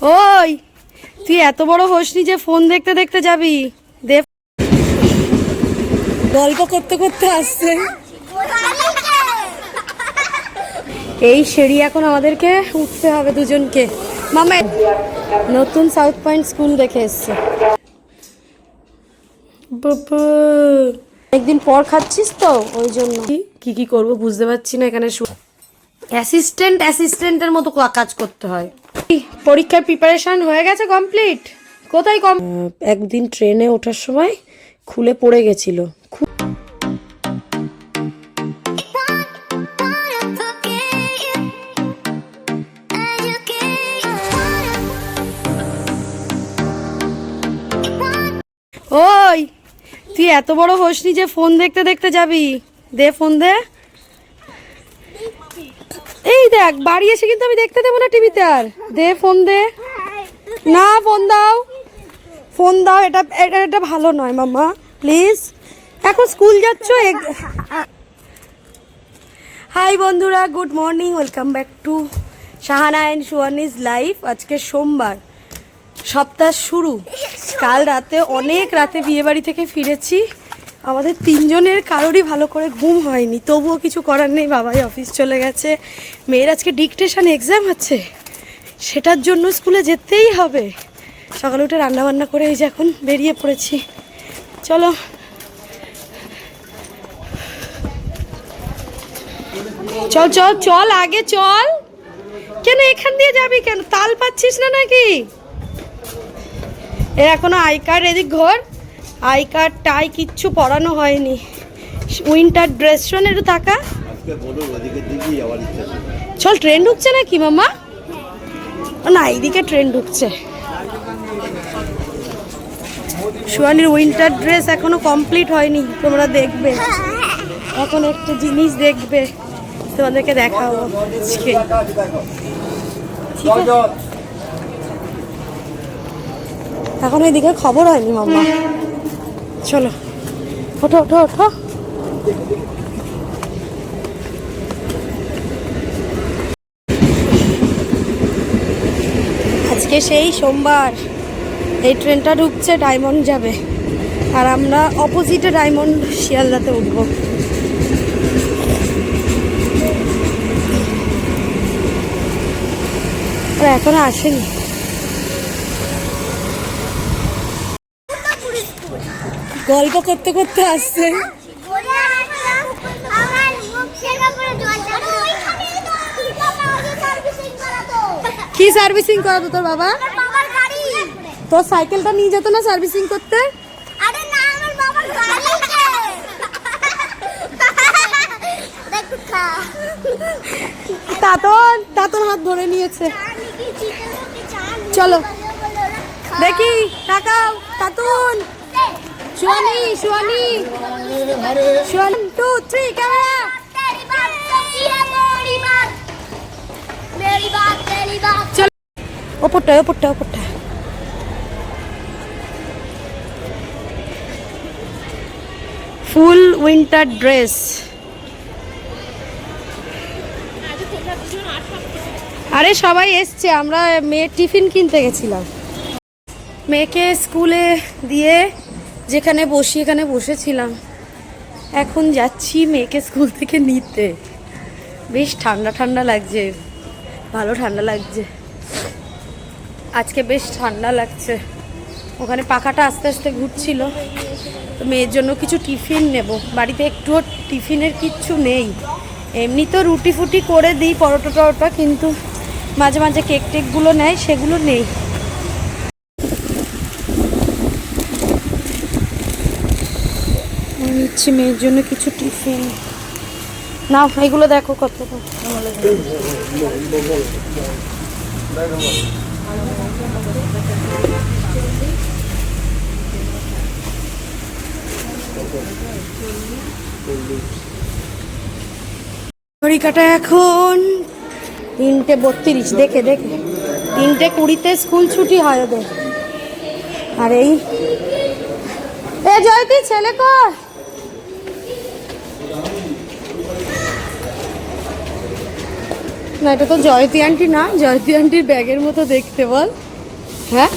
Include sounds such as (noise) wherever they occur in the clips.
ওই, তুই এত বড় হোসনি যে ফোন দেখতে দেখতে যাবি। দে গল্প করতে করতে আসছে। এই সিঁড়ি এখন আমাদেরকে উঠতে হবে দুজনকে। মামা, নতুন সাউথ পয়েন্ট স্কুল দেখে এসছে। একদিন পর খাচ্ছিস তো, ওই জন্য। কি- কি করব বুঝতে পারছি না এখানে অ্যাসিস্ট্যান্ট অ্যাসিস্ট্যান্টের মতো কাজ করতে হয়। পরীক্ষার প্রিপারেশন হয়ে গেছে কমপ্লিট কোথায় কম একদিন ট্রেনে ওঠার সময় খুলে পড়ে গেছিল। ওই তুই এত বড় হোসনি যে ফোন দেখতে দেখতে যাবি। দে ফোন দে। এই দেখ, বাড়ি এসে কিন্তু আমি দেখতে দেবো না টিভিতে আর। দে ফোন দে। না ফোন দাও। ফোন দাও, এটা এটা এটা ভালো নয় মামা প্লিজ এখন স্কুল যাচ্ছ হাই বন্ধুরা good morning welcome back to Shahana and Suani's life আজকে সোমবার। সপ্তাহ শুরু। কাল রাতে অনেক রাতে বিয়ে বাড়ি থেকে ফিরেছি। আমাদের তিনজনের কারোরই ভালো করে ঘুম হয়নি। তবুও কিছু করার নেই, বাবাই অফিস চলে গেছে। মেয়ের আজকে ডিকটেশন এক্সাম আছে। সেটার জন্য স্কুলে যেতেই হবে। সকালে উঠে রান্না বান্না করে এই যে এখন বেরিয়ে পড়েছি। চলো। চল চল চল, আগে চল। কেন এখান দিয়ে যাবি কেন? তাল পাচ্ছিস না নাকি? এ এখনও আই কার্ড এদিক ঘর। আই কার্ড টাই কিচ্ছু পরানো হয়নি। উইন্টার ড্রেস শোন একটু ছিল চল ট্রেন ঢুকছে নাকি মামা? না এইদিকে ট্রেন ঢুকছে। সুয়ানির উইন্টার ড্রেস এখনও কমপ্লিট হয়নি তোমরা দেখবে। এখন একটা জিনিস দেখবে তোমাদেরকে দেখাবো আজকে। ঠিক আছে। এখন এইদিকে খবর হয়নি মাম্মা চলো। ওঠো ওঠো ওঠো। আজকে সেই সোমবার। এই ট্রেনটা ঢুকছে, ডায়মন্ড যাবে। আর আমরা অপোজিটে ডায়মন্ড শিয়ালদাতে উঠবো। এখনও আসেনি। গল্প করতে করতে আসছে। কি সার্ভিসিং করাতো তোর বাবা? তোর সাইকেলটা নিয়ে যেত না সার্ভিসিং করতে? তাতন তাতন হাত ধরে নিয়েছে। চলো। দেখি, তাকাও, তাতুন। ওপরটা ওপরটা ওপরটা। Full winter dress. আরে সবাই এসছে, আমরা মেয়ে টিফিন কিনতে গেছিলাম। মেয়েকে স্কুলে দিয়ে যেখানে বসি, এখানে বসেছিলাম। এখন যাচ্ছি মেয়েকে স্কুল থেকে নিতে। বেশ ঠান্ডা ঠান্ডা লাগছে, ভালো ঠান্ডা লাগছে। আজকে বেশ ঠান্ডা লাগছে। ওখানে পাখাটা আস্তে আস্তে ঘুরছিল। তো মেয়ের জন্য কিছু টিফিন নেব। বাড়িতে একটুও টিফিনের কিচ্ছু নেই। এমনি তো রুটি ফুটি করে দিই পরোটা টরোটা, কিন্তু মাঝে মাঝে কেক টেকগুলো নেয়, সেগুলো নেই আমি নিচ্ছি মেয়ের জন্য কিছু টিফিন। না এগুলো দেখো কত ঘড়িকাটা এখন। তিনটে বত্রিশ, দেখে দেখে। তিনটে কুড়িতে স্কুল ছুটি হয় ওদের। আর এই জয়তি, ছেলে কর না এটা তো জয়তী আন্টি না জয়তী আন্টির ব্যাগের মতো দেখতে বল। হ্যাঁ?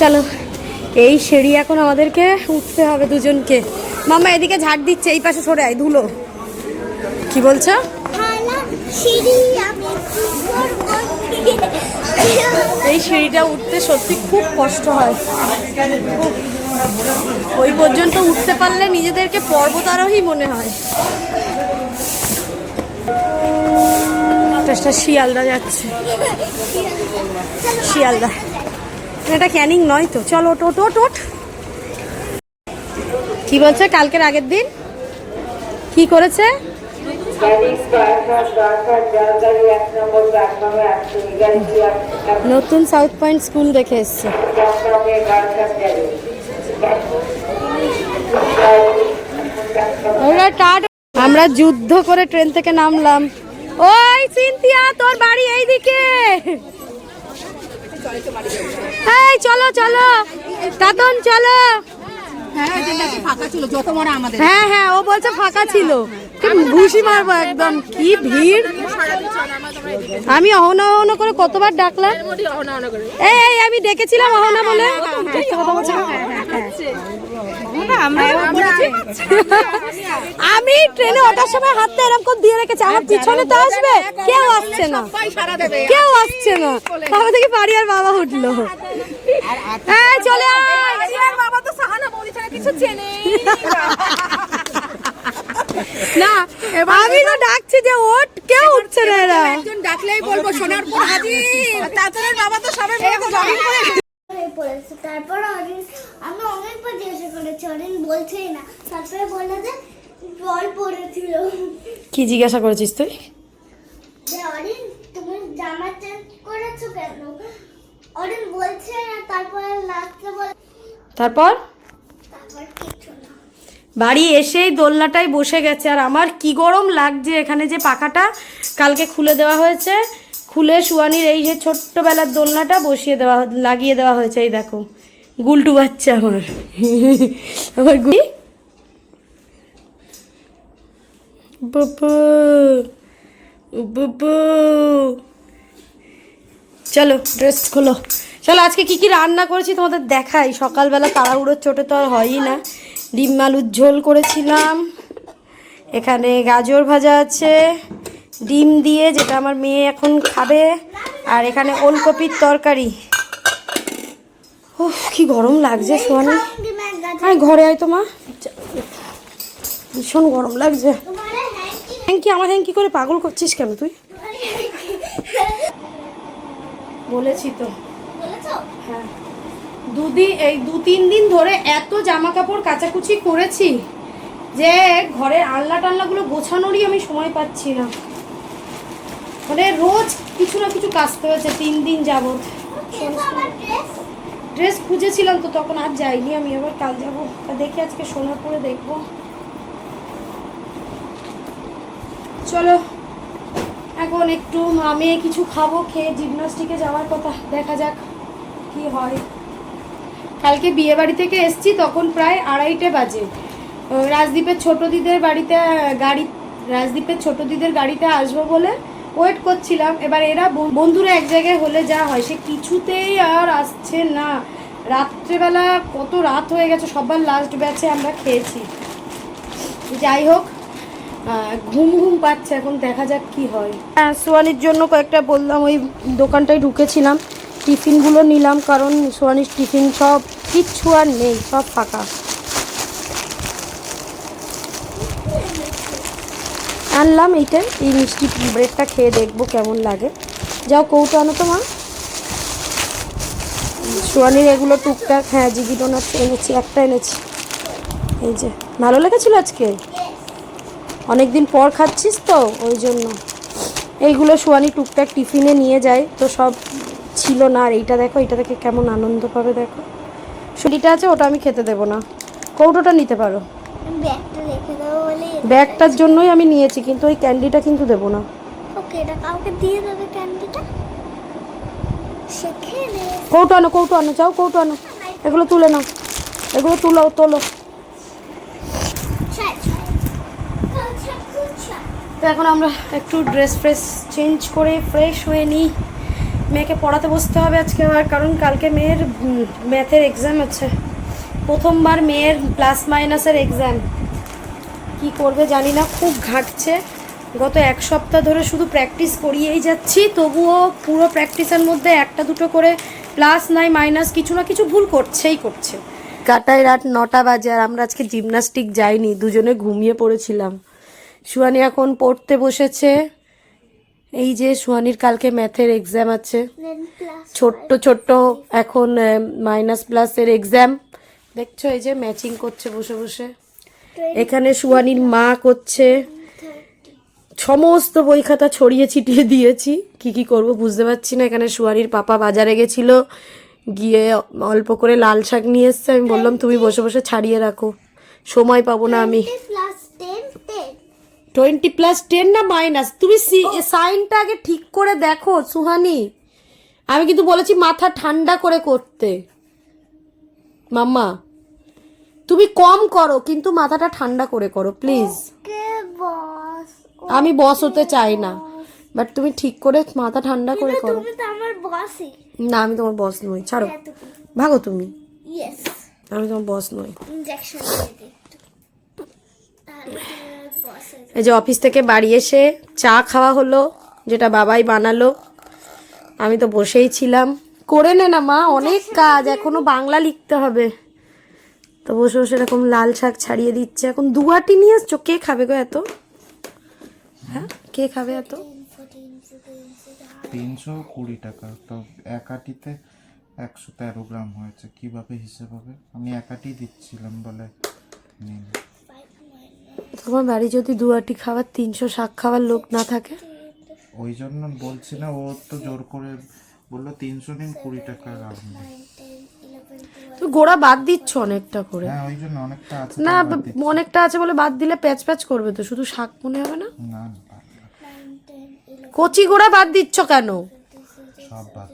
চলো এই সিঁড়ি এখন আমাদেরকে উঠতে হবে দুজনকে। মামা এদিকে ঝাড় দিচ্ছে এই পাশে সরে আয় ধুলো। কি বলছো? এই সিঁড়িটা উঠতে সত্যি খুব কষ্ট হয়। ওই পর্যন্ত উঠতে পারলে নিজেদেরকে পর্বতারোহী মনে হয়। একটা শিয়ালদা যাচ্ছে। শিয়ালদা। এটা ক্যানিং নয় তো। চলো ওট ওট কি বলছে কালকের আগের দিন? কি করেছে? নতুন সাউথ পয়েন্ট স্কুল দেখে এসছে। টাট। আমরা যুদ্ধ করে ট্রেন থেকে নামলাম। ওই সিনথিয়া তোর বাড়ি এইদিকে। এই চলো চলো। তাতন চলো। হ্যাঁ হ্যাঁ ও বলছে ফাঁকা ছিল। ঘুষি মারবো একদম? কি ভিড়? আমি অহনা অহনা করে কতবার ডাকলাম? এই আমি ডেকেছিলাম অহনা বলে? আমি ট্রেনে ওঠার সময় হাতটা এরকম করে দিয়ে রেখেছি। আমার পিছনে তো আসবে। কেউ আসছে না। কেউ আসছে না। বাবা থেকে বাড়ি আর বাবা উঠল। এই, চলে আয়। বাবা তো সাহানা বৌদি ছাড়া কিছু চেনে না আমি তো ডাকছি যে ওঠ কেউ উঠছে না এরা? একজন ডাকলেই বলব সোনার পর হাজির। তাছাড়া বাবা তো সবাই জগিং করে। পড়েছে তারপর অরিন আমি অনেকবার জিজ্ঞাসা করেছি অরিন বলছেই না। তারপরে বলে যে জল পড়েছিল। কি জিজ্ঞাসা করেছিস তুই? যে অরিন তুমি জামা চেঞ্জ করেছ কেন? অরিন বলছে না তারপরে লাস্টে বলে তারপর? বাড়ি এসেই দোলনাটায় বসে গেছে। আর আমার কি গরম লাগছে এখানে যে পাখাটা। কালকে খুলে দেওয়া হয়েছে। খুলে সুয়ানির এই যে ছোট্টবেলার দোলনাটা বসিয়ে দেওয়া লাগিয়ে দেওয়া হয়েছে, এই দেখো। গুলটু বাচ্চা আমার। (laughs) আমার গুলি চলো ড্রেস খোলো। চলো, আজকে কি কি রান্না করেছি তোমাদের দেখাই। সকালবেলা তাড়াহুড়োর চোটে তো আর হয়ই না। ডিম আলুর ঝোল করেছিলাম। এখানে গাজর ভাজা আছে ডিম দিয়ে যেটা আমার মেয়ে এখন খাবে আর এখানে ওলকপির তরকারি। ও কি গরম লাগছে সোয়ানি আয় ঘরে আয় তো মা। ভীষণ গরম লাগছে। হ্যাঙ্কি হ্যাঙ্কি আমার হ্যাঙ্কি করে পাগল করছিস কেন তুই? বলেছি তো। হ্যাঁ। দুদিন, এই দু তিন দিন ধরে এত জামা কাপড় কাচাকুচি করেছি যে ঘরের আলনা টাল্লাগুলো গোছানোরই আমি সময় পাচ্ছি না। মানে রোজ কিছু না কিছু কাচতে হয়েছে, তিন দিন আমার ড্রেস খুঁজেছিলাম তো তখন আর যাইনি আমি আবার কাল যাব। তা দেখি আজকে সোনার পরে দেখব। চলো, এখন একটু আমি কিছু খাব, খেয়ে জিমনাস্টিকে যাওয়ার কথা। দেখা যাক কি হয়। কালকে বিয়ে বাড়ি থেকে এসছি, তখন প্রায় আড়াইটে বাজে। রাজদীপের ছোট দিদের বাড়িতে গাড়ি, রাজদীপের ছোট দিদের গাড়িতে আসব বলে ওয়েট করছিলাম। এবার এরা বন্ধুরা এক জায়গায় হলে যা হয়, সে কিছুতেই আর আসছে না। রাত্রেবেলা কত রাত হয়ে গেছে, সবার লাস্ট ব্যাচে আমরা খেয়েছি। যাই হোক ঘুম ঘুম পাচ্ছে, এখন দেখা যাক কি হয়। হ্যাঁ সোয়ানির জন্য কয়েকটা বললাম, ওই দোকানটায় ঢুকেছিলাম। টিফিনগুলো নিলাম কারণ সোয়ানির টিফিন সব কিচ্ছু আর নেই, সব ফাঁকা। আনলাম এইটা, এই মিষ্টি ব্রেডটা খেয়ে দেখব কেমন লাগে। যাও কৌটো আনো তো মা। সোয়ানির এগুলো টুকটাক হ্যাঁ জিগি ডোনাট এনেছি, একটা এনেছি। এই যে, ভালো লেগেছিল আজকে? অনেকদিন পর খাচ্ছিস তো, ওই জন্য। এইগুলো সোয়ানি টুকটাক টিফিনে নিয়ে যায়, তো সব ছিল না আর এইটা দেখো এইটা দেখে কেমন আনন্দ পাবে দেখো। সুটিটা আছে ওটা আমি খেতে দেবো না। কৌটোটা নিতে পারো। ব্যাগটার জন্যই আমি নিয়েছি কিন্তু ওই ক্যান্ডিটা কিন্তু দেবো না। ওকে এটা কাউকে দিয়ে দেবে ক্যান্ডিটা? সে খেয়ে নেবে। কৌটো আনো কৌটো আনো যাও কৌটো আনো। এগুলো তুলে নাও। এগুলো তুলো। তোলো তো এখন আমরা একটু ড্রেস ফ্রেস চেঞ্জ করে ফ্রেশ হয়ে নিই। মেয়েকে পড়াতে বসতে হবে আজকে আবার কারণ কালকে মেয়ের ম্যাথের এক্সাম আছে প্রথমবার মেয়ের প্লাস মাইনাসের এক্সাম কি করবে জানি না, খুব ঘাটছে। গত এক সপ্তাহ ধরে শুধু প্র্যাকটিস করিয়েই যাচ্ছি, তবুও পুরো প্র্যাকটিসের মধ্যে একটা দুটো করে প্লাস নাই মাইনাস কিছু না কিছু ভুল করছেই করছে। কাটায় রাত নটা বাজে আর আমরা আজকে জিমনাস্টিক যাইনি, দুজনে ঘুমিয়ে পড়েছিলাম। সুয়ানি এখন পড়তে বসেছে। এই যে সুয়ানির কালকে ম্যাথের এক্সাম আছে। ছোট্ট ছোট্ট এখন মাইনাস প্লাসের এক্সাম দেখছ এই যে ম্যাচিং করছে বসে বসে। এখানে সুয়ানির মা করছে। সমস্ত বই খাতা ছড়িয়ে ছিটিয়ে দিয়েছি। কি কি করব বুঝতে পারছি না। এখানে সুয়ানির পাপা বাজারে গেছিল। গিয়ে অল্প করে লাল শাক নিয়ে এসছে। আমি বললাম তুমি বসে বসে ছাড়িয়ে রাখো। সময় পাবো না আমি। টোয়েন্টি প্লাস টেন না মাইনাস? তুমি সাইনটা আগে ঠিক করে দেখো সুহানি। আমি কিন্তু বলেছি মাথা ঠান্ডা করে করতে। মাম্মা তুমি কম করো কিন্তু মাথাটা ঠান্ডা করে করো প্লিজ। আমি বস হতে চাই না। বাট তুমি ঠিক করে মাথা ঠান্ডা করে করো। না আমি তোমার বস নই। ছাড়ো। ভাগো তুমি। আমি তোমার বস নই। এই যে অফিস থেকে বাড়ি এসে চা খাওয়া হলো, যেটা বাবাই বানালো। আমি তো বসেই ছিলাম। করে নে না মা, অনেক কাজ, এখনও বাংলা লিখতে হবে। তো বসে বসে এরকম লাল শাক ছাড়িয়ে দিচ্ছে। এখন দুয়াটি নিয়ে আসছো কে খাবে গো এত? হ্যাঁ কে খাবে এত? তিনশো কুড়ি টাকা। তো একশো তেরো গ্রাম হয়েছে। কীভাবে হিসেব হবে? আমি এক আটি দিচ্ছিলাম বলে নিন তোমার বাড়ি যদি দুয়াটি খাবার তিনশো শাক খাওয়ার লোক না থাকে? ওই জন্য বলছি না ও তো জোর করে বলল তিনশো নিন কুড়ি টাকা রাখুন তুমি গোড়া বাদ দিচ্ছ অনেকটা করে। হ্যাঁ ওই জন্য অনেকটা আছে না। অনেকটা আছে বলে বাদ দিলে প্যাচ প্যাচ করবে তো শুধু শাক মনে হবে না? না। কচি গোড়া বাদ দিচ্ছ কেন? সব বাদ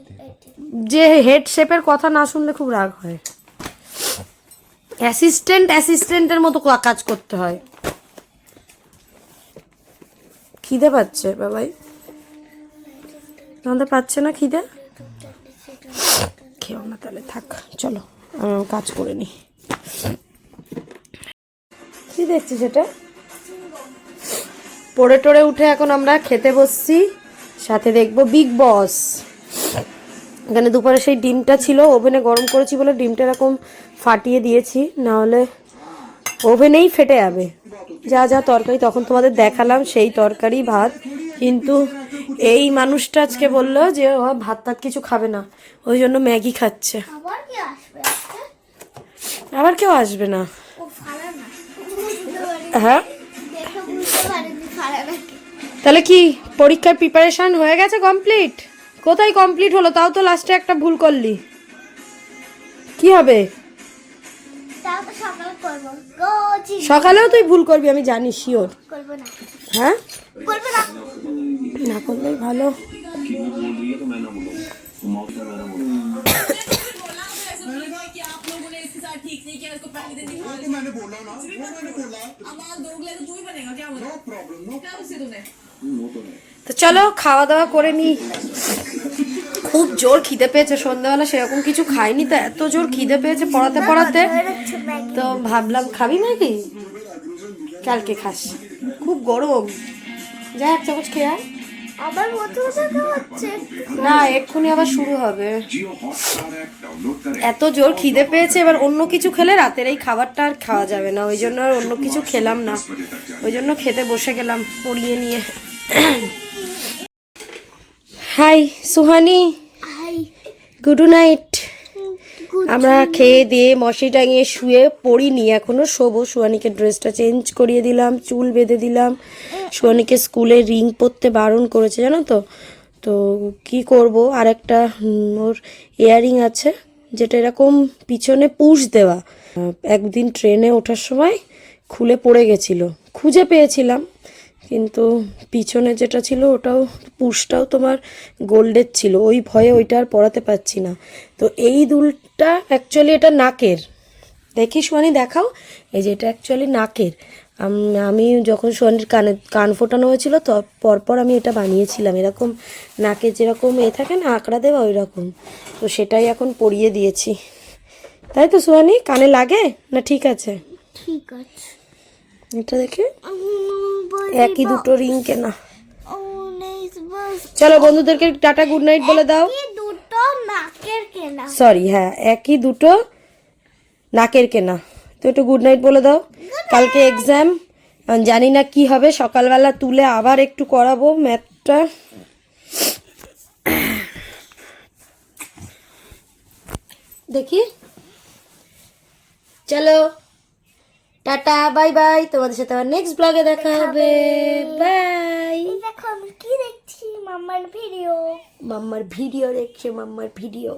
যে হেড শেপের কথা না শুনলে খুব রাগ হয়। অ্যাসিস্ট্যান্ট অ্যাসিস্ট্যান্টের মতো কাজ করতে হয়। খিদে পাচ্ছে বাবাই। আমাদের পাচ্ছে না খিদে? খেও না তাহলে, থাক, চলো কাজ করে নি। কি দেখছিস সেটা পড়ে টড়ে উঠে এখন আমরা খেতে বসছি, সাথে দেখব বিগ বস এখানে দুপুরে সেই ডিমটা ছিল, ওভেনে গরম করেছি বলে ডিমটা এরকম ফাটিয়ে দিয়েছি না হলে ওভেনেই ফেটে যাবে। যা যা তরকারি তখন তোমাদের দেখালাম সেই তরকারি ভাত। কিন্তু এই মানুষটা আজকে বলল যে ও ভাত টাত কিছু খাবে না। ওই জন্য ম্যাগি খাচ্ছে। আবার কেউ আসবে না। হ্যাঁ? তাহলে কি পরীক্ষার প্রিপারেশন হয়ে গেছে কমপ্লিট কোথায় কমপ্লিট হলো? তাও তো লাস্টে একটা ভুল করলি। কি হবে? সকালেও তুই ভুল করবি আমি জানি শিওর করব না। হ্যাঁ? করব না। না করলেই ভালো। তো চলো খাওয়া দাওয়া করে নি। খুব জোর খিদে পেয়েছে সন্ধ্যাবেলা সেরকম কিছু খাইনি তো এত জোর খিদে পেয়েছে পড়াতে পড়াতে। তো ভাবলাম খাবি নাকি? কালকে খাস। খুব গরম। যা এক চামচ খেয়ে আয়। আবার না এক্ষুনি আবার শুরু হবে। এত জোর খিদে পেয়েছে এবার অন্য কিছু খেলে রাতের এই খাবারটা আর খাওয়া যাবে না। ওই জন্য আর অন্য কিছু খেলাম না। ওই জন্য খেতে বসে গেলাম পড়িয়ে নিয়ে। হাই সুহানি। গুড নাইট আমরা খেয়ে দিয়ে মশি টাঙিয়ে শুয়ে পড়িনি এখনও শোবো। সুয়ানিকে ড্রেসটা চেঞ্জ করিয়ে দিলাম চুল বেঁধে দিলাম। সুয়ানিকে স্কুলে রিং পরতে বারণ করেছে জানো তো? তো কি করব? আর একটা ওর ইয়ারিং আছে যেটা এরকম পিছনে পুশ দেওয়া। একদিন ট্রেনে ওঠার সময় খুলে পড়ে গেছিল। খুঁজে পেয়েছিলাম কিন্তু পিছনে যেটা ছিল ওটাও, পুশটাও তোমার গোল্ডের ছিল। ওই ভয়ে ওইটা আর পরাতে পারছি না। তো এই দুলটা অ্যাকচুয়ালি এটা নাকের। দেখি সুয়ানি দেখাও। এই যে এটা অ্যাকচুয়ালি নাকের। আমি যখন সোহানির কানে, কান ফোটানো হয়েছিল তো পরপর আমি এটা বানিয়েছিলাম। এরকম নাকে যেরকম এ থাকে না, আঁকড়া দেওয়া ওই রকম তো সেটাই এখন পরিয়ে দিয়েছি। তাই তো সোহানি, কানে লাগে না ঠিক আছে? ঠিক আছে। এটা দেখে? একই দুটো রিং কেনা। চলো বন্ধুদেরকে টাটা গুড নাইট বলে দাও। দুটো নাকের কেনা। সরি হ্যাঁ একই দুটো নাকের কেনা। তো একটু গুড নাইট বলে দাও। কালকে এক্সাম জানি না কি হবে সকালবেলা তুলে আবার একটু করাবো ম্যাথটা দেখি। চলো। Tata bye bye. তোমাদের সাথে আবার নেক্সট ব্লগে দেখা হবে। বাই দেখো আমি কি দেখছি? মাম্মার ভিডিও মাম্মার ভিডিও দেখছে মাম্মার ভিডিও